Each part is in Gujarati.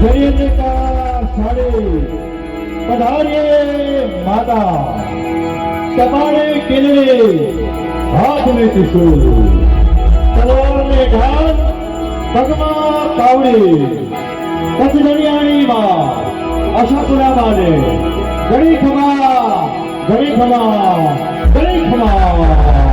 જયંતિકા સાડી પધારીએ માતા તમારે કેલરે હાથ મે કિશોર તલવાર ને ઢાલ પગમાં કાવડી કચડણિયાણી માં આશાપુરા માને ઘણી ખમા ઘણી ખમા ઘણી ખમા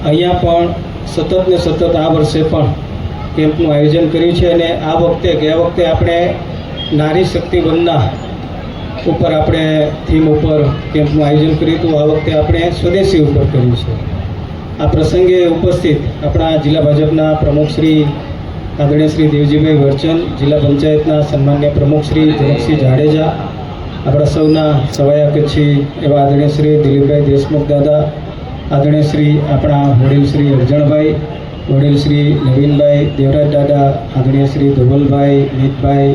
અહીંયા પણ સતત ને સતત આ વર્ષે પણ કેમ્પનું આયોજન કર્યું છે અને આ વખતે, ગયા વખતે આપણે નારી શક્તિ વંદના ઉપર આપણે થીમ ઉપર કેમ્પનું આયોજન કર્યું હતું. આ વખતે આપણે સ્વદેશી ઉપર કર્યું છે. આ પ્રસંગે ઉપસ્થિત આપણા જિલ્લા ભાજપના પ્રમુખ શ્રી આદરણીય શ્રી દેવજીભાઈ વર્ચન, જિલ્લા પંચાયતના સન્માન્ય પ્રમુખ શ્રી જનકસિંહ જાડેજા, આપણા સૌના સવાયા કચ્છી એવા આદરણીય શ્રી દિલીપભાઈ દેશમુખ દાદા, આદરણીય શ્રી આપણા વડીલ શ્રી અરજણભાઈ વડીલ શ્રી નવીનભાઈ દેવરાજ દાદા, આદરણીય શ્રી ધવલભાઈ મિતભાઈ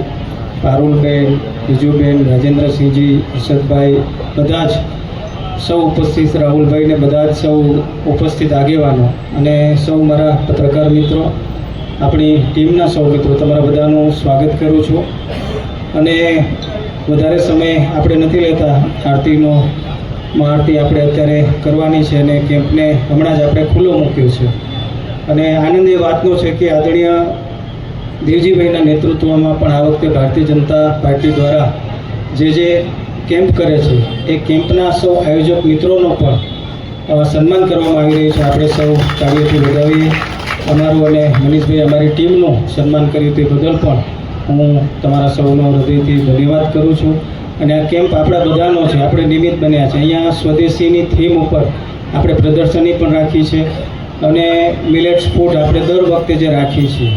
પારુલબેન, બીજુબેન, રાજેન્દ્રસિંહજી હર્ષદભાઈ બધા જ સૌ ઉપસ્થિત રાહુલભાઈને બધા જ સૌ ઉપસ્થિત આગેવાનો અને સૌ મારા પત્રકાર મિત્રો, આપણી ટીમના સૌ મિત્રો, તમારા બધાનું સ્વાગત કરું છું. અને વધારે સમય આપણે નથી લેતા, આરતીનો મહાઆરતી આપણે અત્યારે કરવાની છે અને કેમ્પને હમણાં જ આપણે ખુલ્લો મૂક્યો છે. અને આનંદ એ વાતનો છે કે આદરણીય દેવજીભાઈના નેતૃત્વમાં પણ આ વખતે ભારતીય જનતા પાર્ટી દ્વારા જે જે કેમ્પ કરે છે, એ કેમ્પના સૌ આયોજક મિત્રોનો પણ સન્માન કરવામાં આવી રહ્યું છે. આપણે સૌ કાર્યથી વધાવીએ અમારું અને મનીષભાઈ અમારી ટીમનું સન્માન કર્યું તે બદલ પણ હું તમારા સૌનો હૃદયથી ધન્યવાદ કરું છું. અને આ કેમ્પ આપણા બધાનો છે, આપણે નિમિત્ત બન્યા છે. અહીંયા સ્વદેશીની થીમ ઉપર આપણે પ્રદર્શની પણ રાખી છે. અને મિલેટ્સ ફૂડ આપણે દર વખતે જે રાખીએ છીએ,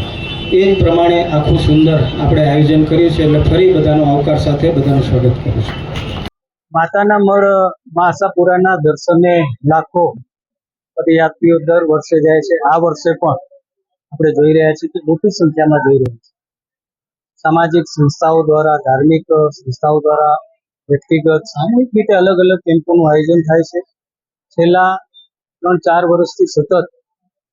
એ પ્રમાણે આખું સુંદર આપણે આયોજન કર્યું છે એટલે ફરી બધાનો આવકાર સાથે બધાનું સ્વાગત કરું છું. માતાના મળ મા આશાપુરાના દર્શને લાખો પદયાત્રીઓ દર વર્ષે જાય છે. આ વર્ષે પણ આપણે જોઈ રહ્યા છીએ કે મોટી સંખ્યામાં જોઈ રહ્યા છીએ. સામાજિક સંસ્થાઓ દ્વારા, ધાર્મિક સંસ્થાઓ દ્વારા વ્યક્તિગત, સામૂહિક રીતે અલગ અલગ કેમ્પોનું આયોજન થાય છે. છેલ્લા ત્રણ ચાર વર્ષથી સતત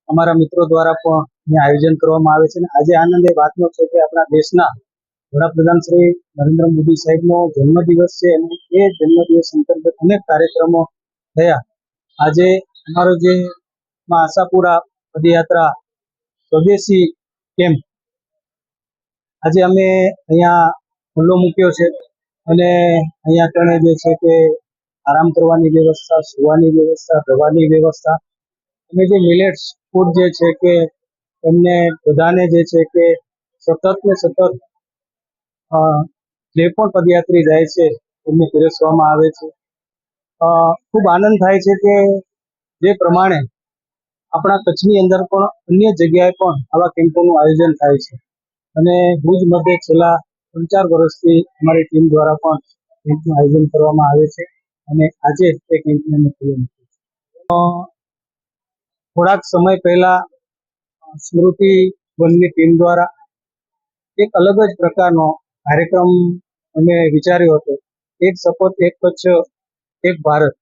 અમારા મિત્રો દ્વારા પણ અહીંયા આયોજન કરવામાં આવે છે અને આજે આનંદ એ વાતનો છે કે આપણા દેશના વડાપ્રધાન શ્રી નરેન્દ્ર મોદી સાહેબનો જન્મદિવસ છે અને એ જન્મદિવસ અંતર્ગત અનેક કાર્યક્રમો થયા. આજે અમારો જે આશાપુરા પદયાત્રા સ્વદેશી કેમ્પ આજે અમે અહીંયા ખુલ્લો મૂક્યો છે અને અહીંયા કણે જે છે કે આરામ કરવાની વ્યવસ્થા, સુવાની વ્યવસ્થા, દવાની વ્યવસ્થા. અને જે મિલેટ્સ ફૂડ જે છે કે એમને બધાને જે છે કે સતત ને સતત જે પણ પદયાત્રી જાય છે, એમને પીરસવામાં આવે છે. ખૂબ આનંદ થાય છે કે જે પ્રમાણે આપણા કચ્છની અંદર પણ અન્ય જગ્યાએ પણ આવા કેમ્પોનું આયોજન થાય છે. અને ભુજ મધ્ય છેલ્લા ત્રણ ચાર વર્ષથી અમારી ટીમ દ્વારા પણ કેમ્પનું આયોજન કરવામાં આવે છે. અને આજે તે કેમ્પને ખુલ્લો મૂક્યો થોડાક સમય પહેલા સ્મૃતિ વનની ટીમ દ્વારા એક અલગ જ પ્રકારનો કાર્યક્રમ અમે વિચાર્યો હતો. એક સપોર્ટ, એક કચ્છ, એક ભારત.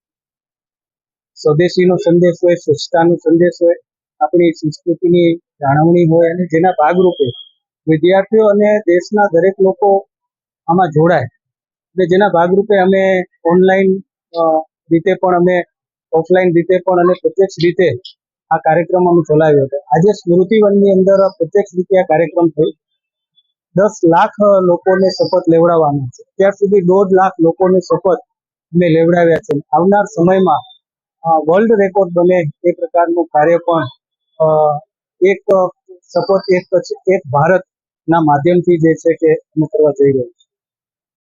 સ્વદેશીનો સંદેશ હોય, સ્વચ્છતાનો સંદેશ હોય, આપણી સંસ્કૃતિની જાળવણી હોય અને જેના ભાગરૂપે વિદ્યાર્થીઓ અને દેશના દરેક લોકો આમાં જોડાય. એટલે જેના ભાગરૂપે અમે ઓનલાઈન રીતે પણ અમે ઓફલાઈન રીતે પણ અને પ્રત્યક્ષ રીતે આ કાર્યક્રમ અમે ચલાવ્યો હતો. આજે સ્મૃતિવનની અંદર પ્રત્યક્ષ રીતે આ કાર્યક્રમ થયો. દસ લાખ લોકોને શપથ લેવડાવવાના છે. ત્યાર સુધી દોઢ લાખ લોકોને શપથ અમે લેવડાવ્યા છે. આવનાર સમયમાં વર્લ્ડ રેકોર્ડ બને એ પ્રકારનું કાર્ય પણ એક શપથ એક એક ભારતના માધ્યમથી જે છે કે અમે કરવા જઈ રહ્યા છીએ.